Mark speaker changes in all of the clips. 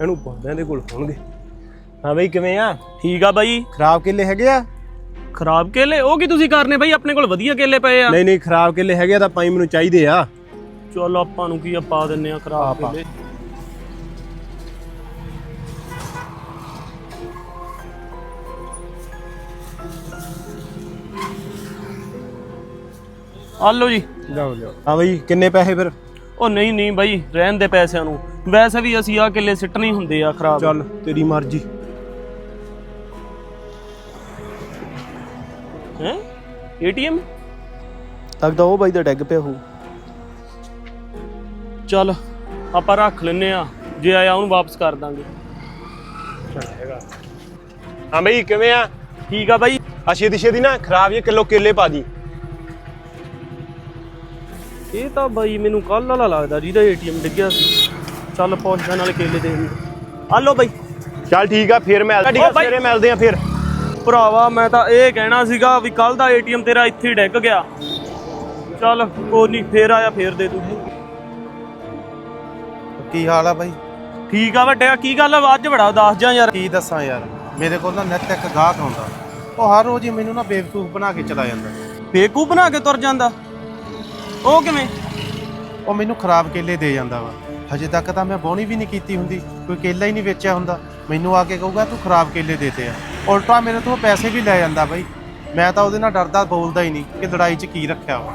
Speaker 1: ਇਹਨੂੰ ਬੰਦਿਆਂ ਦੇ ਕੋਲ ਹੋਣਗੇ। ਹਾਂ ਬਈ ਕਿਵੇਂ ਆ?
Speaker 2: ਠੀਕ ਆ ਬਾਈ।
Speaker 1: ਖਰਾਬ ਕੇਲੇ ਹੈਗੇ ਆ?
Speaker 2: ਖਰਾਬ ਕੇਲੇ? ਉਹ ਕੀ ਤੁਸੀਂ ਕਰਨੇ ਬਾਈ? ਆਪਣੇ ਕੋਲ ਵਧੀਆ ਕੇਲੇ ਪਏ ਆ।
Speaker 1: ਨਹੀਂ ਨਹੀਂ ਖਰਾਬ ਕੇਲੇ ਹੈਗੇ ਆ ਤਾਂ ਪਾਈ ਮੈਨੂੰ ਚਾਹੀਦੇ ਆ।
Speaker 2: ਚਲ ਆਪਾਂ ਨੂੰ ਕੀ ਆ ਪਾ ਦਿੰਨੇ ਆ ਖਰਾਬ
Speaker 1: ਪਾ।
Speaker 2: ਕੇਲੇ। ਆ ਲਓ ਜੀ।
Speaker 1: ਜਾਓ ਜਾਓ ਹਾਂ ਬਈ ਕਿੰਨੇ ਪੈਸੇ ਫਿਰ?
Speaker 2: ਉਹ ਨਹੀਂ ਨਹੀਂ ਬਾਈ ਰਹਿਣ ਦੇ ਪੈਸਿਆਂ ਨੂੰ। ਵੈਸੇ ਵੀ ਅਸੀਂ ਆ ਕੇਲੇ ਸਿੱਟਣੇ ਹੁੰਦੇ ਆ ਖਰਾਬ।
Speaker 1: ਚੱਲ ਤੇਰੀ ਮਰਜ਼ੀ।
Speaker 2: ਹੈ? ਏਟੀਐਮ?
Speaker 3: ਲੱਗਦਾ ਉਹ ਬਾਈ ਦਾ ਡੈਗ ਪਿਆ ਹੋਊ।
Speaker 2: ਚੱਲ ਆਪਾਂ ਰੱਖ ਲੈਨੇ ਆ। ਜੇ ਆਇਆ ਉਹਨੂੰ ਵਾਪਸ ਕਰ ਦਾਂਗੇ।
Speaker 1: ਹਾਂ ਬਈ ਕਿਵੇਂ ਆ?
Speaker 2: ਠੀਕ ਆ ਬਾਈ।
Speaker 1: ਆ ਛੇਤੀ ਛੇਤੀ ਨਾ ਖਰਾਬ ਜੇ ਕਿਲੋ ਕੇਲੇ ਪਾ ਦੀ।
Speaker 2: ਇਹ ਤਾਂ ਬਾਈ ਮੈਨੂੰ ਕੱਲ ਵਾਲਾ ਲੱਗਦਾ ਜਿਹਦਾ ਏਟੀਐਮ ਡਿੱਗਿਆ ਸੀ। ਚੱਲ ਪਹੁੰਚਦਾ ਨਾਲ ਕੇਲੇ ਦੇ ਆ ਲਓ ਬਾਈ।
Speaker 1: ਚੱਲ ਠੀਕ ਆ ਫੇਰ ਮਿਲ ਠੀਕ
Speaker 2: ਓ ਬਾਈ।
Speaker 1: ਸਵੇਰੇ ਮਿਲਦੇ ਆ ਫੇਰ।
Speaker 2: ਭਰਾਵਾ ਮੈਂ ਤਾਂ ਇਹ ਕਹਿਣਾ ਸੀਗਾ ਵੀ ਕੱਲ ਦਾ ਏਟੀਐਮ ਤੇਰਾ ਇੱਥੇ ਹੀ ਡਿੱਗ ਗਿਆ। ਚੱਲ ਕੋਈ ਨਹੀਂ ਫੇਰ ਆਇਆ ਫੇਰ ਦੇ ਦੂੰ
Speaker 4: ਕੀ ਹਾਲ ਆ ਬਾਈ?
Speaker 2: ਠੀਕ ਆ ਵੱਡਿਆ ਕੀ ਗੱਲ ਆ? ਅੱਜ ਬੜਾ ਦੱਸ ਜਾ ਯਾਰ।
Speaker 4: ਕੀ ਦੱਸਾਂ ਯਾਰ ਮੇਰੇ ਕੋਲ ਨਾ ਨਿੱਤ ਇੱਕ ਗਾਹਕ ਆਉਂਦਾ। ਉਹ ਹਰ ਰੋਜ਼ ਹੀ ਮੈਨੂੰ ਨਾ ਬੇਵਕੂਫ ਬਣਾ ਕੇ ਚਲਾ ਜਾਂਦਾ।
Speaker 2: ਬੇਕੂ ਬਣਾ ਕੇ ਤੁਰ ਜਾਂਦਾ? ਉਹ ਕਿਵੇਂ?
Speaker 4: ਉਹ ਮੈਨੂੰ ਖਰਾਬ ਕੇਲੇ ਦੇ ਜਾਂਦਾ ਵਾ। ਹਜੇ ਤੱਕ ਤਾਂ ਮੈਂ ਬੋਣੀ ਵੀ ਨਹੀਂ ਕੀਤੀ ਹੁੰਦੀ, ਕੋਈ ਕੇਲਾ ਹੀ ਨਹੀਂ ਵੇਚਿਆ ਹੁੰਦਾ। ਮੈਨੂੰ ਆ ਕੇ ਕਹੂਗਾ, ਤੂੰ ਖਰਾਬ ਕੇਲੇ ਦੇਤੇ ਆ। ਉਲਟਾ ਮੇਰੇ ਤੋਂ ਪੈਸੇ ਵੀ ਲੈ ਜਾਂਦਾ ਬਾਈ। ਮੈਂ ਤਾਂ ਉਹਦੇ ਨਾਲ ਡਰਦਾ ਬੋਲਦਾ ਹੀ ਨਹੀਂ ਕਿ ਲੜਾਈ 'ਚ ਕੀ ਰੱਖਿਆ ਵਾ।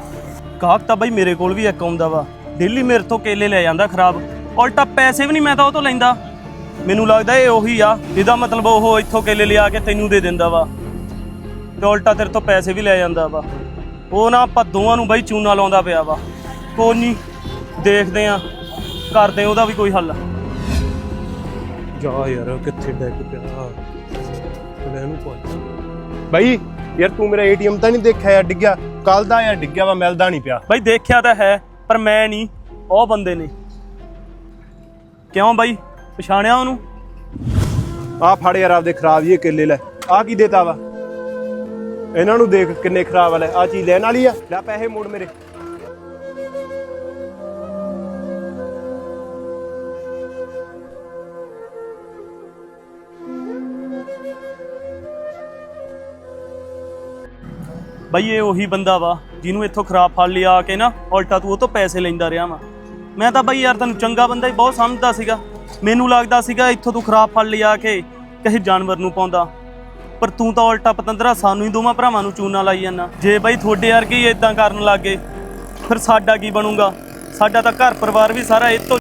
Speaker 2: ਗਾਹਕ ਤਾਂ ਬਾਈ ਮੇਰੇ ਕੋਲ ਵੀ ਇੱਕ ਆਉਂਦਾ ਵਾ। ਡੇਲੀ ਮੇਰੇ ਤੋਂ ਕੇਲੇ ਲੈ ਜਾਂਦਾ ਖਰਾਬ। ਉਲਟਾ ਪੈਸੇ ਵੀ ਨਹੀਂ ਮੈਂ ਤਾਂ ਉਹ ਤੋਂ ਲੈਂਦਾ। ਮੈਨੂੰ ਲੱਗਦਾ ਇਹ ਉਹੀ ਆ, ਜਿਹਦਾ ਮਤਲਬ ਉਹ ਇੱਥੋਂ ਕੇਲੇ ਲਿਆ ਕੇ ਤੈਨੂੰ ਦੇ ਦਿੰਦਾ ਵਾ। ਤੇ ਉਲਟਾ ਤੇਰੇ ਤੋਂ ਪੈਸੇ ਵੀ ਲੈ ਜਾਂਦਾ ਵਾ। ਉਹ ਨਾ ਆਪਾਂ ਦੋਵਾਂ ਨੂੰ ਬਾਈ ਚੂਨਾ ਲਾਉਂਦਾ ਪਿਆ ਵਾ। ਕੋਈ ਨਹੀਂ ਦੇਖਦੇ ਆ। ਕਰਦੇ ਆ ਉਹਦਾ ਵੀ ਕੋਈ ਹੱਲ।
Speaker 1: ਜਾ ਯਾਰ ਕਿੱਥੇ ਡੈਗ ਪਿਆ? ਲੈ ਇਹਨੂੰ ਪੁੱਛ। ਬਈ ਯਾਰ ਤੂੰ ਮੇਰਾ ਏਟੀਐਮ ਤਾਂ ਨਹੀਂ ਦੇਖਿਆ ਯਾਰ ਡਿੱਗਿਆ? ਕੱਲ ਦਾ ਯਾਰ ਡਿੱਗਿਆ ਵਾ ਮਿਲਦਾ ਨਹੀਂ ਪਿਆ।
Speaker 2: ਬਾਈ ਦੇਖਿਆ ਤਾਂ ਹੈ ਪਰ ਮੈਂ ਨਹੀਂ ਉਹ ਬੰਦੇ ਨੇ। ਕਿਉਂ ਬਾਈ? ਪਛਾਣਿਆ ਉਹਨੂੰ?
Speaker 1: ਆ ਫੜ ਯਾਰ ਆਪਦੇ ਖਰਾਬ ਜਿਹੇ ਕੇਲੇ ਲੈ। ਆ ਕੀ ਦੇਤਾ ਵਾ? ਇਹਨਾਂ ਨੂੰ ਦੇਖ ਕਿੰਨੇ ਖਰਾਬ ਵਾਲੇ ਆ ਚੀਜ਼ ਲੈਣ ਵਾਲੀ ਆ। ਲੈ ਪੈਸੇ ਮੋੜ ਮੇਰੇ।
Speaker 2: ਬਈ ਇਹ ਉਹੀ ਬੰਦਾ ਵਾ, ਜਿਹਨੂੰ ਇੱਥੋਂ ਖਰਾਬ ਫੜ ਲਿਆ ਆ ਕੇ ਨਾ ਉਲਟਾ ਤੂੰ ਉਹ ਤੋਂ ਪੈਸੇ ਲੈਂਦਾ ਰਿਹਾ ਵਾ। ਮੈਂ ਤਾਂ ਬਾਈ ਯਾਰ ਤੈਨੂੰ ਚੰਗਾ ਬੰਦਾ ਹੀ ਬਹੁਤ ਸਮਝਦਾ ਸੀਗਾ। ਮੈਨੂੰ ਲੱਗਦਾ ਸੀਗਾ ਇੱਥੋਂ ਤੂੰ ਖਰਾਬ ਫੜ ਲਿਆ ਕੇ ਕਿਸੇ ਜਾਨਵਰ ਨੂੰ ਪਾਉਂਦਾ। ਪਰ ਤੂੰ ਤਾਂ ਉਲਟਾ ਪਤੰਦਰਾ ਸਾਨੂੰ ਹੀ ਦੋਵਾਂ ਭਰਾਵਾਂ ਨੂੰ ਚੂਨਾ ਲਾਈ ਜਾਂਦਾ। ਜੇ ਬਈ ਤੁਹਾਡੇ ਵਰਗੇ ਹੀ ਇਦਾਂ ਕਰਨ ਲੱਗੇ ਫਿਰ ਸਾਡਾ ਕੀ ਬਣੂਗਾ? ਸਾਡਾ ਤਾਂ ਘਰ ਪਰਿਵਾਰ ਵੀ ਸਾਰਾ ਇਹ ਤੋਂ